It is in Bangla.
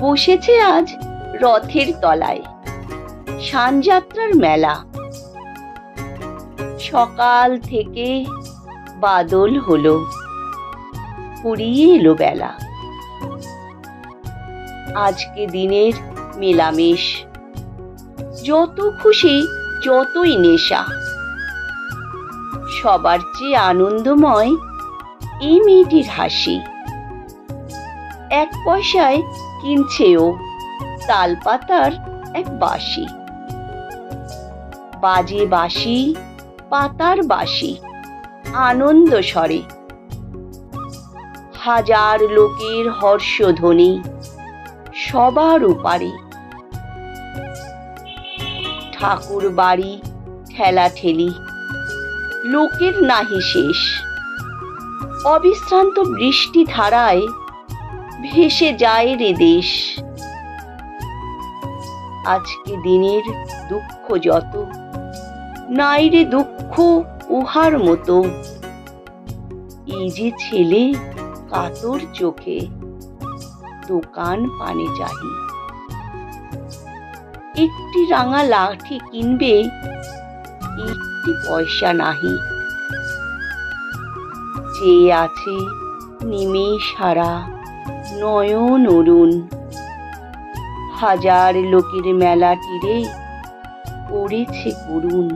বসেছে আজ রথের তলায়। সানযাত্রার মেলা। সকাল থেকে বাদল হলো। ফুরিয়ে এলো বেলা। আজকে দিনের মেলামেশ। যত খুশি, যতই নেশা। সবার চেয়ে আনন্দময় এই মেয়েটির হাসি। এক পয়সায় কিনছে ও তালপাতার এক বাঁশি। বাজে বাঁশি, পাতার বাঁশি, আনন্দ স্বরে। হাজার লোকের হর্ষধ্বনি সবার উপারে ঠাকুর বাড়ি ঠেলা ঠেলি লোকের নাহি শেষ। অবিশ্রান্ত বৃষ্টি ধারায় ভেসে যায় রে দেশ। আজকে দিনের দুঃখ যত, নাই রে দুঃখ উহার মতো। এই যে ছেলে কাতর চোখে, দোকান পানে চাহি একটি রাঙা লাঠি কিনবে, একটি পয়সা নাহি। যে আছে নিমেষ হারা নয়ন অরুণ। হাজার লোকের মেলা তীরে পড়েছে করুণ।